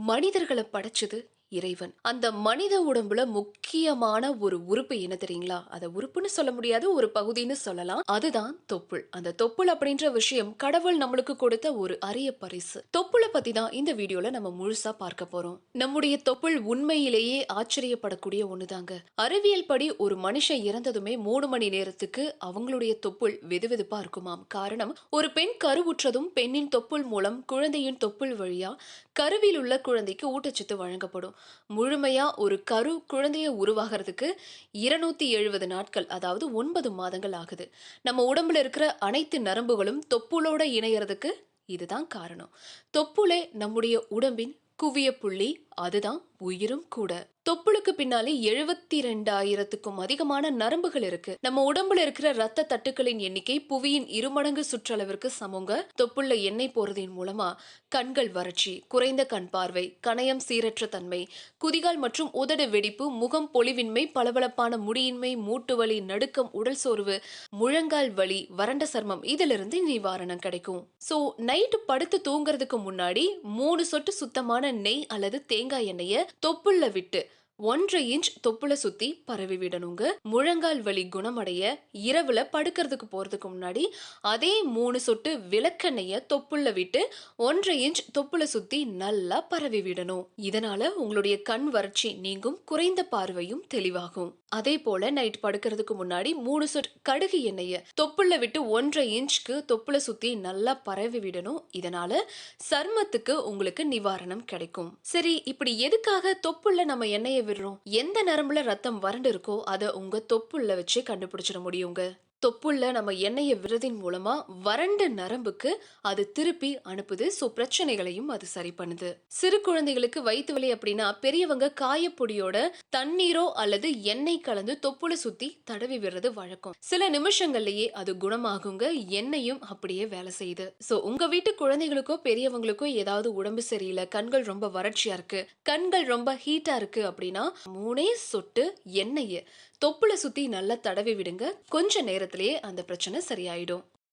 மனிதர்களை படைச்சது இறைவன். அந்த மனித உடம்புல முக்கியமான ஒரு உறுப்பு என்ன தெரியுங்களா? அத உறுப்புன்னு சொல்ல முடியாது ஒரு பகுதின்னு சொல்லலாம். அதுதான் தொப்புள். அந்த தொப்புள் அப்படின்ற விஷயம் கடவுள் நம்மளுக்கு கொடுத்த ஒரு அரிய பரிசு. தொப்புளை பத்தி தான் இந்த வீடியோல நம்ம முழுசா பார்க்க போறோம். நம்முடைய தொப்புள் உண்மையிலேயே ஆச்சரியப்படக்கூடிய ஒண்ணுதாங்க. அறிவியல் படி ஒரு மனுஷன் இறந்ததுமே மூணு மணி நேரத்துக்கு அவங்களுடைய தொப்புள் வெதுவெதுப்பா இருக்குமாம். காரணம் ஒரு பெண் கருவுற்றதும் பெண்ணின் தொப்புள் மூலம் குழந்தையின் தொப்புள் வழியா கருவில் உள்ள குழந்தைக்கு ஊட்டச்சத்து வழங்கப்படும். முழுமையா ஒரு கரு குழந்தையை உருவாகிறதுக்கு இருநூத்தி எழுபது நாட்கள் அதாவது ஒன்பது மாதங்கள் ஆகுது. நம்ம உடம்புல இருக்கிற அனைத்து நரம்புகளும் தொப்புளோட இணையறதுக்கு இதுதான் காரணம். தொப்புளே நம்முடைய உடம்பின் குவிய புள்ளி அதுதான் உயிரும் கூட. தொப்புளுக்கு பின்னாலே எழுபத்தி ரெண்டாயிரத்துக்கும் அதிகமான நரம்புகள் இருக்கு. நம்ம உடம்புல இருக்கிற ரத்த தட்டுக்களின் எண்ணிக்கை புவியின் இருமடங்கு சுற்றளவிற்கு சமங்க. தொப்புள்ள எண்ணெய் போறதின் மூலமா கண்கள் வறட்சி குறைந்த கண் பார்வை கணையம் சீரற்ற தன்மை குதிகால் மற்றும் உதடு வெடிப்பு முகம் பொலிவின்மை பளபளப்பான முடியின்மை மூட்டு வலி நடுக்கம் உடல் சோர்வு முழங்கால் வலி வறண்ட சர்மம் இதிலிருந்து நிவாரணம் கிடைக்கும். சோ நைட்டு படுத்து தூங்குறதுக்கு முன்னாடி மூணு சொட்டு சுத்தமான நெய் அல்லது தேங்காய் எண்ணெய தொப்புள்ள விட்டு ஒன்றரை இன்ச் தொப்புள சுத்தி பரவி விடணுங்க. முழங்கால் வலி குணமடைய இரவுல படுக்கிறதுக்கு போறதுக்கு முன்னாடி அதே மூணு சொட்டு விளக்கெண்ணெய தொப்புள்ள விட்டு ஒன்றரை இன்ச் தொப்புள சுத்தி நல்லா பரவி விடணும். இதனால உங்களுடைய கண் வறட்சி நீங்கும் குறைந்த பார்வையும் தெளிவாகும். அதே போல நைட் படுக்கிறதுக்கு முன்னாடி மூணு சொட் கடுகு எண்ணெயை தொப்புள்ள விட்டு ஒன்றரை இன்ச்க்கு தொப்புள சுத்தி நல்லா பரவி விடணும். இதனால சர்மத்துக்கு உங்களுக்கு நிவாரணம் கிடைக்கும். சரி இப்படி எதுக்காக தொப்புள்ள நம்ம எண்ணெயை விடுறோம்? எந்த நரம்புல ரத்தம் வறண்டு இருக்கோ அதை உங்க தொப்புள்ள வச்சு கண்டுபிடிச்சிட முடியுங்க. தொப்புள்ள நம்ம எண்ணெயை விடுறதின் மூலமா வறண்ட நரம்புக்கு அது திருப்பி அனுப்புது. ஸோ பிரச்சனைகளையும் அது சரி பண்ணுது. சிறு குழந்தைகளுக்கு வயிற்று வலி அப்படின்னா பெரியவங்க காயப்பொடியோட தண்ணீரோ அல்லது எண்ணெய் கலந்து தொப்புள சுத்தி தடவி விடுறது வழக்கம். சில நிமிஷங்கள்லயே அது குணமாகுங்க. எண்ணெயும் அப்படியே வேலை செய்யுது. ஸோ உங்க வீட்டு குழந்தைகளுக்கோ பெரியவங்களுக்கோ ஏதாவது உடம்பு சரியில்லை கண்கள் ரொம்ப வறட்சியா இருக்கு கண்கள் ரொம்ப ஹீட்டா இருக்கு அப்படின்னா மூணே சொட்டு எண்ணெயை தொப்புள சுத்தி நல்லா தடவி விடுங்க. கொஞ்ச நேரத்திலேயே அந்த பிரச்சனை சரியாயிடும்.